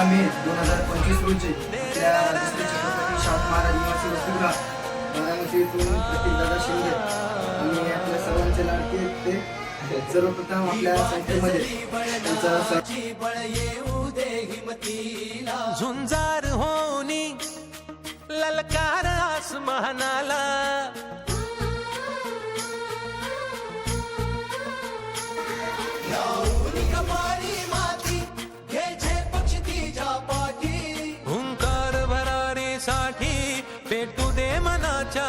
मे दोन हजार पंचवीस रोजी आपल्या दुसरे छत्रपती शाहू महाराज निवासी वसतिगृह बारामती येथून शिंदे आणि आपल्या सर्वांचे लाडके ते सर्वप्रथम आपल्या संख्येमध्ये त्यांचा स- झुंजार होनी ललकार आसमानाला. हुंकार भरारीसाठी पेटू दे मनाच्या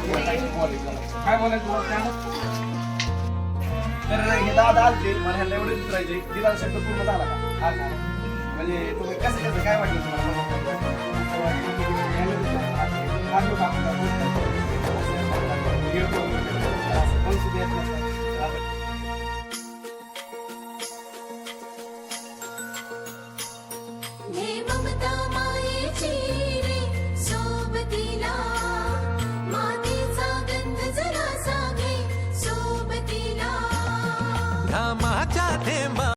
काय बोलायचं? तुला तर हे दादा आलते मला ह्याला एवढे विचारायचे की शब्द पूर्ण झाला का म्हणजे तुम्ही कसं कसं काय वाटलं तुम्हाला Come on.